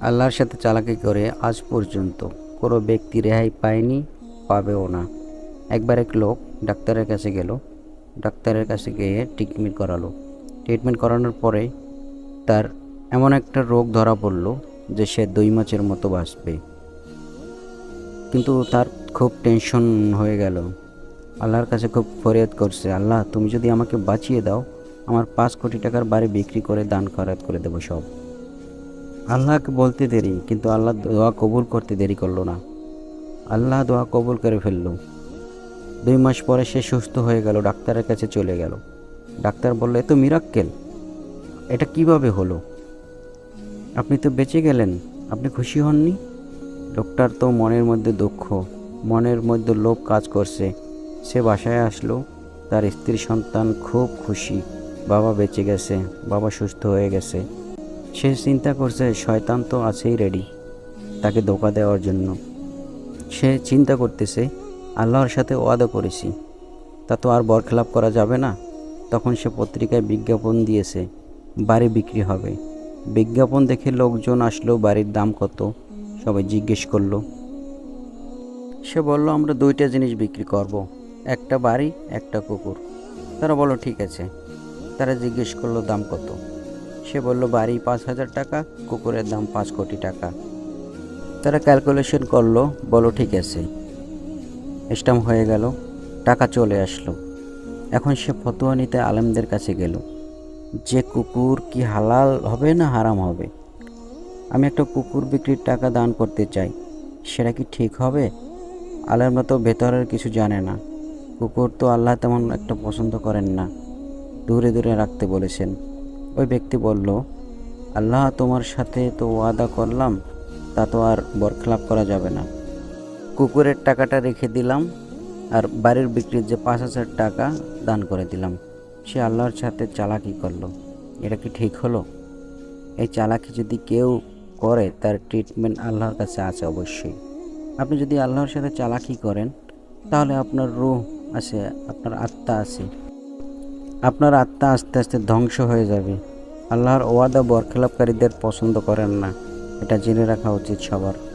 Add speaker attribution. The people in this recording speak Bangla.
Speaker 1: আল্লাহর সাথে চালাকি করে আজ পর্যন্ত কোনো ব্যক্তি রেহাই পায়নি, পাবেও না। একবার এক লোক ডাক্তারের কাছে গেল। ডাক্তারের কাছে গিয়ে ট্রিটমেন্ট করালো। ট্রিটমেন্ট করানোর পরে তার এমন একটা রোগ ধরা পড়ল যে সে দুই মাসের মতো বাঁচবে। কিন্তু তার খুব টেনশন হয়ে গেল। আল্লাহর কাছে খুব ফরিয়াদ করছে, আল্লাহ, তুমি যদি আমাকে বাঁচিয়ে দাও, আমার পাঁচ কোটি টাকার বাড়ি বিক্রি করে দান খরাত করে দেবো সব। আল্লাহকে বলতে দেরি, কিন্তু আল্লাহ দোয়া কবুল করতে দেরি করল না। আল্লাহ দোয়া কবুল করে ফেলল। দুই মাস পরে সে সুস্থ হয়ে গেল, ডাক্তারের কাছে চলে গেল। ডাক্তার বলল, এ তো মিরাক্কেল, এটা কীভাবে হলো? আপনি তো বেঁচে গেলেন, আপনি খুশি হননি? লোকটার তো মনের মধ্যে দুঃখ, মনের মধ্যে লোভ কাজ করছে। সে বাসায় আসলো, তার স্ত্রী সন্তান খুব খুশি, বাবা বেঁচে গেছে, বাবা সুস্থ হয়ে গেছে। সে চিন্তা করছে, শয়তান তো আছেই রেডি তাকে ধোকা দেওয়ার জন্য। সে চিন্তা করতেছে, আল্লাহর সাথে ওয়াদা করেছি। তা তো আর বরখেলাপ করা যাবে না। তখন সে পত্রিকায় বিজ্ঞাপন দিয়েছে, বাড়ি বিক্রি হবে। বিজ্ঞাপন দেখে লোকজন আসলো, বাড়ির দাম কত? সবাই জিজ্ঞেস করল। সে বলল, আমরা দুইটা জিনিস বিক্রি করব, একটা বাড়ি, একটা কুকুর তারা বলল, ঠিক আছে। তারা জিজ্ঞেস করল, দাম কত? সে বলল, বাড়ি পাঁচ হাজার টাকা, কুকুরের দাম পাঁচ কোটি টাকা। তারা ক্যালকুলেশন করল, বলো, ঠিক আছে। স্টাম্প হয়ে গেল, টাকা চলে আসলো। এখন সে ফতোয়া নিতে আলেমদের কাছে গেল। যে কুকুর কি হালাল হবে না হারাম হবে? আমি একটা কুকুর বিক্রির টাকা দান করতে চাই, সেটা কি ঠিক হবে? আলেমরা তো ভেতরের কিছু জানে না। কুকুর তো আল্লাহ তেমন একটা পছন্দ করেন না। দূরে দূরে রাখতে বলেছেন। ওই ব্যক্তি বলল, আল্লাহ তোমার সাথে তো ওয়াদা করলাম, তা তো আর বরখলাপ করা যাবে না। কুকুরের টাকাটা রেখে দিলাম আর বাড়ির বিক্রির যে পাঁচ হাজার টাকা দান করে দিলাম, সে আল্লাহর সাথে চালাকি করল। এটা কি ঠিক হলো? এই চালাকি যদি কেউ করে, তার ট্রিটমেন্ট আল্লাহর কাছে আছে অবশ্যই। আপনি যদি আল্লাহর সাথে চালাকি করেন, তাহলে আপনার রুহ আছে, আপনার আত্মা আছে। আপনার আত্মা আস্তে আস্তে ধ্বংস হয়ে যাবে। আল্লাহর ওয়াদা বরখেলাপকারীদের পছন্দ করেন না। এটা জেনে রাখা উচিত সবার।